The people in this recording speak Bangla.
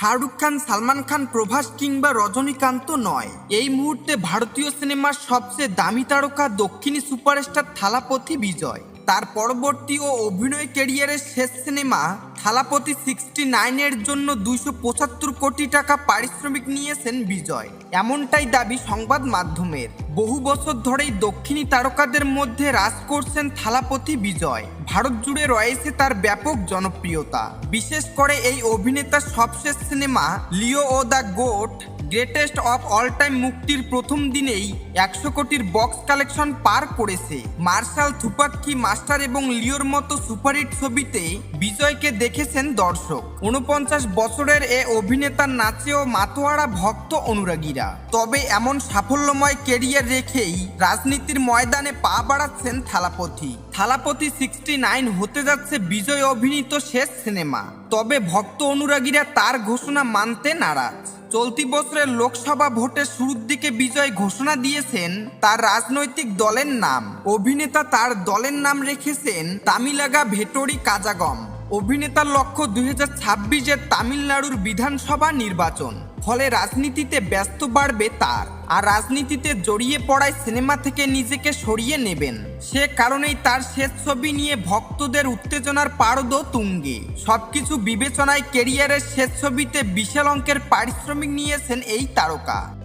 শাহরুখ খান, সালমান খান, প্রভাস কিংবা রজনীকান্ত নয়। এই মুহূর্তে ভারতীয় সিনেমার সবচেয়ে দামি তারকা দক্ষিণী সুপারস্টার থালাপথি বিজয়। তার পরবর্তী ও অভিনয় ক্যারিয়ারের শেষ সিনেমা থালাপতি সিক্সটি নাইনের জন্য দুইশো পঁচাত্তর কোটি টাকা পারিশ্রমিক নিয়েছেন বিজয়। এমনটাই দাবি সংবাদ মাধ্যমের। বহু বছর ধরেই দক্ষিণী তারকাদের মধ্যে রাজ করছেন থালাপতি বিজয়। ভারত জুড়ে রয়েছে তার ব্যাপক জনপ্রিয়তা। বিশেষ করে এই অভিনেতার সবশেষ cinema Leo O the GOAT greatest of all time মুক্তির প্রথম দিনেই একশো কোটির বক্স কালেকশন পার করেছে। মার্শাল থুপাক্কি মাস্টার এবং লিওর মতো সুপারহিট ছবিতে বিজয়কে দেখেছেন দর্শক। উনপঞ্চাশ বছরের এ অভিনেতার নাচেও মাতোয়ারা ভক্ত অনুরাগীরা। তবে এমন সাফল্যময় কেরিয়ার রেখেই রাজনীতির ময়দানে পা বাড়াচ্ছেন থালাপতি। থালাপতি সিক্সটি নাইন হতে যাচ্ছে বিজয় অভিনীত শেষ সিনেমা। তবে ভক্ত অনুরাগীরা তার ঘোষণা মানতে নারাজ। চলতি বছরের লোকসভা ভোটের শুরুর দিকে বিজয় ঘোষণা দিয়েছেন তার রাজনৈতিক দলের নাম। অভিনেতা তার দলের নাম রেখেছেন তামিলাগা ভেটরি কাজাগম। অভিনেতার লক্ষ্য দুই হাজার ছাব্বিশের তামিলনাড়ুর বিধানসভা নির্বাচন। ফলে রাজনীতিতে ব্যস্ত বাড়বে তার। আর রাজনীতিতে জড়িয়ে পড়ায় সিনেমা থেকে নিজেকে সরিয়ে নেবেন। সে কারণেই তার শেষ ছবি নিয়ে ভক্তদের উত্তেজনার পারদ তুঙ্গে। সবকিছু বিবেচনায় কেরিয়ারের শেষ ছবিতে বিশাল অঙ্কের পারিশ্রমিক নিয়েছেন এই তারকা।